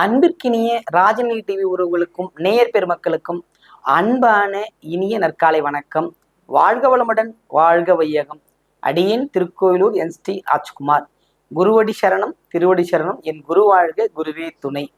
அன்பிற்கினிய ராஜநிலை டிவி உறவுகளுக்கும் நேயர் பெருமக்களுக்கும் அன்பான இனிய நற்காலை வணக்கம். வாழ்க வளமுடன் வாழ்க வையகம். அடியேன் திருக்கோயிலூர் என் ஸ்ரீ ராஜ்குமார். குருவடி சரணம் திருவடி சரணம் என் குரு வாழ்க குருவே துணை.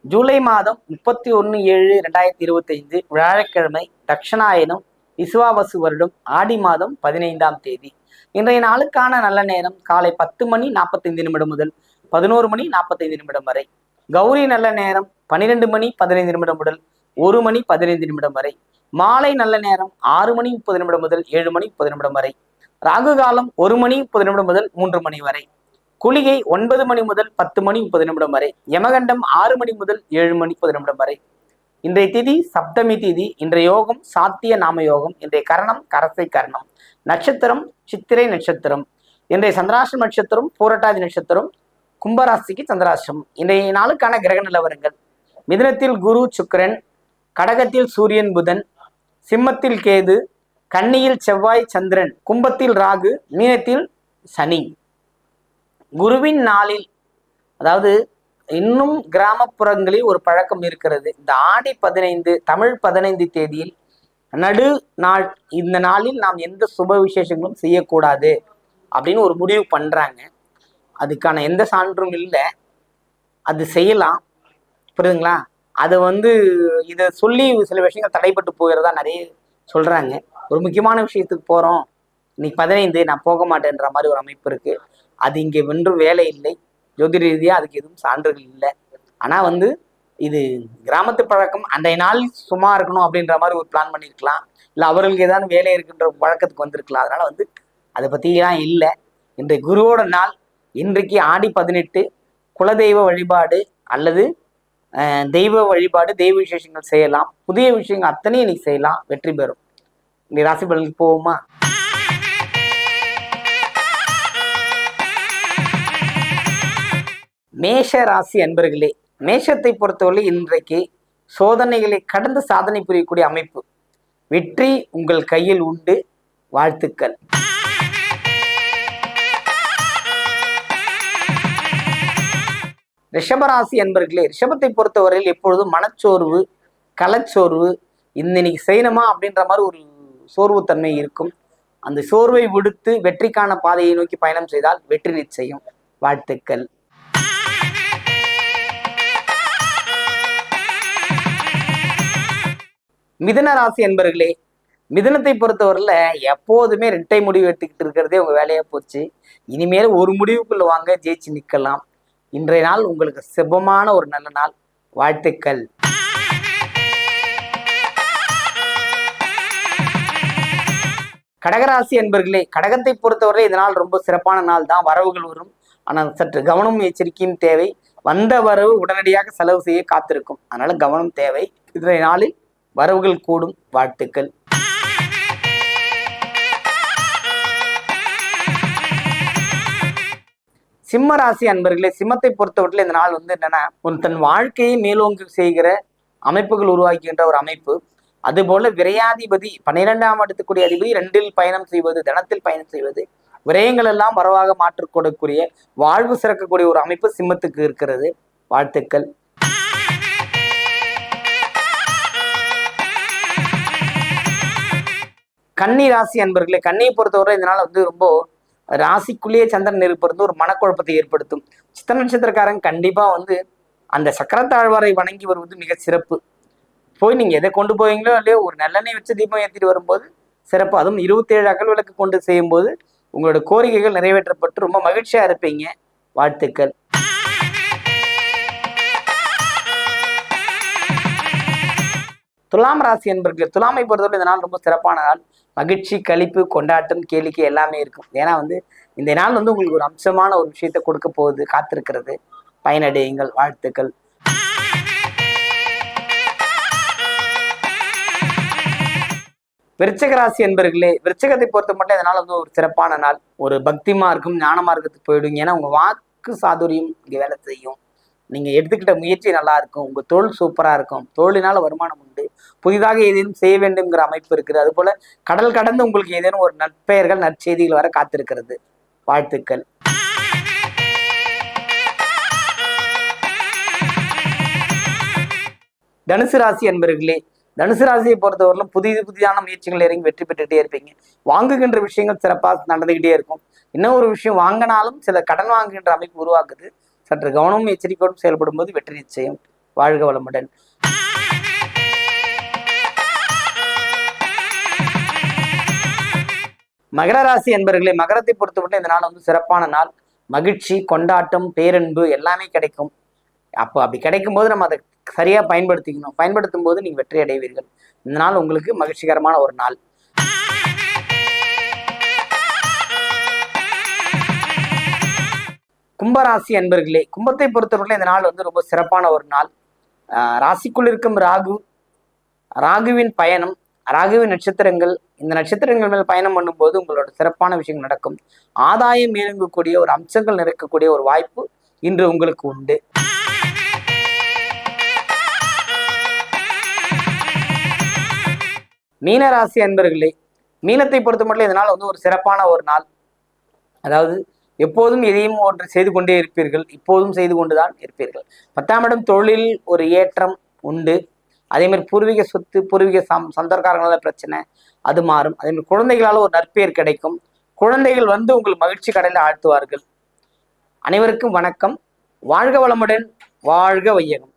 ஜூலை மாதம் முப்பத்தி ஒன்று ஏழு ரெண்டாயிரத்தி இருபத்தைந்து வியாழக்கிழமை தட்சணாயனம் விசுவாவசு வருடம் ஆடி மாதம் பதினைந்தாம் தேதி. இன்றைய நாளுக்கான நல்ல நேரம் காலை பத்து மணி நாற்பத்தைந்து நிமிடம் முதல் பதினோரு மணி நாற்பத்தைந்து நிமிடம் வரை. கௌரி நல்ல நேரம் பன்னிரெண்டு மணி பதினைந்து நிமிடம் முதல் ஒரு மணி பதினைந்து நிமிடம் வரை. மாலை நல்ல நேரம் ஆறு மணி முப்பது நிமிடம் முதல் ஏழு மணி முப்பது நிமிடம் வரை. ராகு காலம் ஒரு மணி முப்பது நிமிடம் முதல் மூன்று மணி வரை. குளிகை ஒன்பது மணி முதல் பத்து மணி முப்பது நிமிடம் வரை. யமகண்டம் ஆறு மணி முதல் ஏழு மணி முப்பது நிமிடம் வரை. இன்றைய திதி சப்தமி திதி. இன்றைய யோகம் சாத்திய நாம யோகம். இன்றைய கரணம் கரசை கரணம். நட்சத்திரம் சித்திரை நட்சத்திரம். இன்றைய சந்திராசன நட்சத்திரம் பூரட்டாதி நட்சத்திரம். கும்பராசிக்கு சந்திராஷ்டிரம் இன்றைய நாளுக்கான கிரக நிலவரங்கள். மிதனத்தில் குரு சுக்கரன் கடகத்தில் சூரியன் புதன் சிம்மத்தில் கேது கன்னியில் செவ்வாய் சந்திரன் கும்பத்தில் ராகு மீனத்தில் சனி. குருவின் நாளில் அதாவது இன்னும் கிராமப்புறங்களில் ஒரு பழக்கம் இருக்கிறது. இந்த ஆடி பதினைந்து தமிழ் பதினைந்து தேதியில் நடு நாள் இந்த நாளில் நாம் எந்த சுப விசேஷங்களும் செய்யக்கூடாது அப்படின்னு ஒரு முடிவு பண்றாங்க. அதுக்கான எந்த சான்றும் இல்லை. அது செய்யலாம். புரியுதுங்களா? அதை வந்து இதை சொல்லி சில விஷயங்கள் தடைப்பட்டு போகிறதா நிறைய சொல்கிறாங்க ஒரு முக்கியமான விஷயத்துக்கு போகிறோம் இன்னைக்கு பதினைந்து நான் போக மாட்டேன்ற மாதிரி ஒரு அமைப்பு இருக்குது அது இங்கே வென்றும் வேலை இல்லை. ஜோதிட ரீதியாக அதுக்கு எதுவும் சான்றுகள் இல்லை. ஆனால் வந்து இது கிராமத்து பழக்கம். அன்றைய நாள் சும்மா இருக்கணும் அப்படின்ற மாதிரி ஒரு பிளான் பண்ணியிருக்கலாம் இல்லை அவர்களுக்கு ஏதாவது வேலை இருக்குன்ற பழக்கத்துக்கு வந்திருக்கலாம். அதனால் வந்து அதை பற்றிலாம் இல்லை. இன்றைய குருவோட நாள் இன்றைக்கு ஆடி பதினெட்டு குலதெய்வ வழிபாடு அல்லது தெய்வ வழிபாடு தெய்வ விசேஷங்கள் செய்யலாம். புதிய விஷயங்கள் அத்தனையும் இன்னைக்கு செய்யலாம். வெற்றி பெறும். இன்னைக்கு ராசி பலனுக்கு போவோமா? மேஷ ராசி அன்பர்களே மேஷத்தை பொறுத்தவரை இன்றைக்கு சோதனைகளை கடந்து சாதனை புரியக்கூடிய அமைப்பு. வெற்றி உங்கள் கையில் உண்டு. வாழ்த்துக்கள். ரிஷபராசி என்பர்களே ரிஷபத்தை பொறுத்தவரையில் எப்பொழுதும் மனச்சோர்வு கலச்சோர்வு இந்த இன்னைக்கு செய்யணுமா அப்படின்ற மாதிரி ஒரு சோர்வுத்தன்மை இருக்கும். அந்த சோர்வை விடுத்து வெற்றிக்கான பாதையை நோக்கி பயணம் செய்தால் வெற்றி நிச்சயம். வாழ்த்துக்கள். மிதன ராசி என்பர்களே மிதனத்தை பொறுத்தவரையில் எப்போதுமே ரெட்டை முடிவு எடுத்துக்கிட்டு இருக்கிறதே உங்கள் வேலையாக போச்சு. இனிமேல் ஒரு முடிவுக்குள்ள வாங்க ஜெயிச்சு நிற்கலாம் இன்றைய நாள் உங்களுக்கு சிபமான ஒரு நல்ல நாள். வாழ்த்துக்கள். கடகராசி என்பர்களே கடகத்தை பொறுத்தவரை இந்த நாள் ரொம்ப சிறப்பான நாள் தான். வரவுகள் வரும். ஆனால் சற்று கவனம் எச்சரிக்கையும் தேவை. வந்த வரவு உடனடியாக செலவு செய்ய காத்திருக்கும். அதனால கவனம் தேவை. இன்றைய நாளில் வரவுகள் கூடும். வாழ்த்துக்கள். சிம்ம ராசி அன்பர்களே சிம்மத்தை பொறுத்தவரையில் இந்த நாள் வந்து என்னன்னா ஒரு தன் வாழ்க்கையை மேலோங்கி செய்கிற அமைப்புகள் உருவாக்குகின்ற ஒரு அமைப்பு. அதுபோல விரையாதிபதி பன்னிரெண்டாம் இடத்துக்குரிய அதிபதி ரெண்டில் பயணம் செய்வது தனத்தில் பயணம் செய்வது விரயங்கள் எல்லாம் வரவாக மாற்றிக்கொடக்கூடிய வாழ்வு சிறக்கக்கூடிய ஒரு அமைப்பு சிம்மத்துக்கு இருக்கிறது. வாழ்த்துக்கள். கன்னி ராசி அன்பர்களே கன்னியை பொறுத்தவரை இதனால வந்து ரொம்ப ராசிக்குள்ளேயே சந்திரன் இருப்பது ஒரு மனக்குழப்பத்தை ஏற்படுத்தும். சித்திர நட்சத்திரக்காரன் கண்டிப்பா வந்து அந்த சக்கரத்தாழ்வாரை வணங்கி வருவது மிக சிறப்பு. போய் நீங்க எதை கொண்டு போவீங்களோ இல்லையோ ஒரு நல்லெண்ணெய் வச்சு தீபம் ஏற்றிட்டு வரும்போது சிறப்பு. அதுவும் இருபத்தேழு அகல் விளக்கு கொண்டு செய்யும்போது உங்களோட கோரிக்கைகள் நிறைவேற்றப்பட்டு ரொம்ப மகிழ்ச்சியா இருப்பீங்க. வாழ்த்துக்கள். துலாம் ராசி என்பர்கள் துலாமை பொறுத்தவரை இந்த நாள் ரொம்ப சிறப்பான நாள். மகிழ்ச்சி கழிப்பு கொண்டாட்டம் கேளிக்கை எல்லாமே இருக்கும். ஏன்னா வந்து இந்த நாள் வந்து உங்களுக்கு ஒரு அம்சமான ஒரு விஷயத்தை கொடுக்க போகுது காத்திருக்கிறது. பயனடையுங்கள் வாழ்த்துக்கள். விருச்சகராசி என்பர்களே விருச்சகத்தை பொறுத்த மட்டும் இதனால் வந்து ஒரு சிறப்பான நாள். ஒரு பக்தி இருக்கும் ஞான மார்க்கத்துக்கு போயிடுங்க ஏன்னா உங்க வாக்கு சாதுரியம் இங்கே வேலை செய்யும். நீங்க எடுத்துக்கிட்ட முயற்சி நல்லா இருக்கும். உங்க தொழில் சூப்பரா இருக்கும். தொழிலினால வருமானம் உண்டு. புதிதாக ஏதேனும் செய்ய வேண்டும்ங்கிற அமைப்பு இருக்குது. அது போல கடல் கடந்து உங்களுக்கு ஏதேனும் ஒரு நற்பெயர்கள் நற்செய்திகள் வர காத்திருக்கிறது. வாழ்த்துக்கள். தனுசு ராசி என்பர்களே தனுசு ராசியை பொறுத்தவரையிலும் புதிய புதிதான முயற்சிகள் இறங்கி வெற்றி பெற்றுகிட்டே இருப்பீங்க. வாங்குகின்ற விஷயங்கள் சிறப்பாக நடந்துகிட்டே இருக்கும். இன்னும் ஒரு விஷயம் வாங்கினாலும் சில கடன் வாங்குகின்ற அமைப்பு உருவாக்குது. சற்று கவனமும் எச்சரிக்கையோடும் செயல்படும் போது வெற்றி நிச்சயம். வாழ்க வளமுடன். மகர ராசி என்பர்களே மகரத்தை பொறுத்தவரை இந்த நாள் வந்து சிறப்பான நாள். மகிழ்ச்சி கொண்டாட்டம் பேரன்பு எல்லாமே கிடைக்கும். அப்போ அப்படி கிடைக்கும் போது நம்ம அதை சரியா பயன்படுத்திக்கணும். பயன்படுத்தும் போது நீங்க வெற்றி அடைவீர்கள். இந்த நாள் உங்களுக்கு மகிழ்ச்சிகரமான ஒரு நாள். கும்பராசி அன்பர்களே கும்பத்தை பொறுத்தவரையில் இந்த நாள் வந்து ரொம்ப சிறப்பான ஒரு நாள். ராசிக்குள் இருக்கும் ராகு ராகுவின் பயணம் ராகுவின் நட்சத்திரங்கள் இந்த நட்சத்திரங்கள் மேல் பயணம் பண்ணும்போது உங்களோட சிறப்பான விஷயங்கள் நடக்கும். ஆதாயம் மேலுங்கக்கூடிய ஒரு அம்சங்கள் நிறைக்கக்கூடிய ஒரு வாய்ப்பு இன்று உங்களுக்கு உண்டு. மீனராசி அன்பர்களே மீனத்தை பொறுத்த மட்டும் இதனால் வந்து ஒரு சிறப்பான ஒரு நாள். அதாவது எப்போதும் எதையும் ஒன்று செய்து கொண்டே இருப்பீர்கள் இப்போதும் செய்து கொண்டுதான் இருப்பீர்கள். பத்தாம் இடம் தொழில் ஒரு ஏற்றம் உண்டு. அதே மாதிரி பூர்வீக சொத்து பூர்வீக சம் சொந்தக்காரங்களால பிரச்சனை அது மாறும். அதே மாதிரி குழந்தைகளால ஒரு நற்பெயர் கிடைக்கும். குழந்தைகள் வந்து உங்கள் மகிழ்ச்சி கடையில் ஆழ்த்துவார்கள். அனைவருக்கும் வணக்கம். வாழ்க வளமுடன் வாழ்க வையகம்.